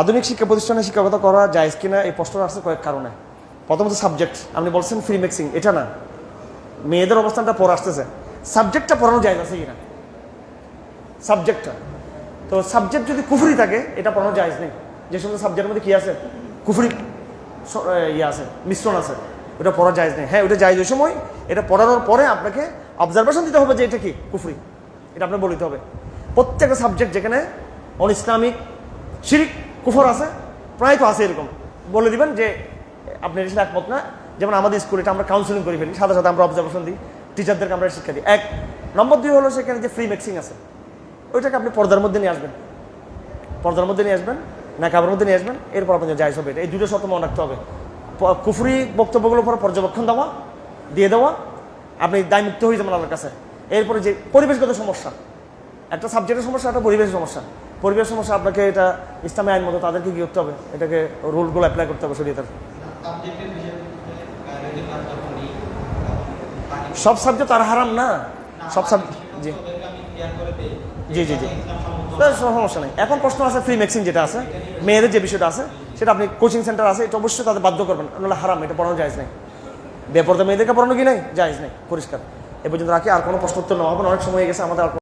আধুনিক শিক্ষা প্রতিষ্ঠানে শিক্ষকতা করা যায় কিনা এই প্রশ্ন আসছে কয়েক কারণে। প্রথমত সাবজেক্ট আপনি বলছেন ফ্রি মিক্সিং এটা না। মেয়েদের অবস্থানটা পরে আসতেছে। সাবজেক্টটা পড়ানো যায় আছে কিনা? সাবজেক্টটা তো সাবজেক্ট যদি কুফরি থাকে, এটা পড়ানো যায় নেই। যে সমস্ত সাবজেক্টের মধ্যে কি আছে? কুফরি ইয়ে আছে, মিশ্রণ আছে। ওটা পড়া যায় নেই। হ্যাঁ ওটা যায় ওই সময়। এটা পড়ানোর পরে আপনাকে অবজারভেশন দিতে হবে যে এটা কি? কুফরি। এটা আপনার বলিতে হবে। প্রত্যেকটা সাবজেক্ট যেখানে অন ইসলামিক শিরিক, কুফর আছে, প্রায় তো আছে এরকম। বলে দিবেন যে, আপনি সাথে একমত না। যেমন আমাদের স্কুলে এটা আমরা কাউন্সিলিং করে ফেলি, সাথে সাথে আমরা অবজারভেশন দিই টিচারদেরকে আমরা শিক্ষা দিই। এক নম্বর দুই হলো সেখানে যে ফ্রি মিক্সিং আছে। ওইটাকে আপনি পর্দার মধ্যে নিয়ে আসবেন। পর্দার মধ্যে নিয়ে আসবেন, না কাবার মধ্যে নিয়ে আসবেন, এরপর আপনাদের যাই হবে এটা। এই দুটো শর্ত মনে রাখতে হবে। কুফরি বক্তব্যগুলোর উপর পর্যবেক্ষণ দেওয়া, দিয়ে দেওয়া। আপনি দায়মুক্ত হয়ে যাবেন আমার কাছে। এরপরে যে পরিবেশগত সমস্যা, একটা সাবজেক্টের সমস্যা, একটা পরিবেশের সমস্যা। পরিবেশ সমস্যা আপনাকে এটা ইসলামী আইন মতো তাদেরকে কি করতে হবে। এটাকে রুলগুলো অ্যাপ্লাই করতে হবে শরীয়তের। সব সাবজেক্ট তার হারাম না। সব সাবজেক্ট জি। জি জি জি। সমস্যা নেই। এখন প্রশ্ন আছে ফ্রি ম্যাক্সিং যেটা আছে, মেয়েদের যে বিষয়টা আছে, সেটা আপনি কোচিং সেন্টার আছে, এটা অবশ্যই তাদের বাধ্য করবেন। নাহলে হারাম, এটা পড়ানো যায় নেই। বেপরদা মেয়েদেরকে পড়ানো কি নাই? যায় নেই। পরিষ্কার। এ পর্যন্ত রাখি, আর কোনো প্রশ্ন উত্তর নেওয়া হবে অনেক সময় গেছে, আমাদের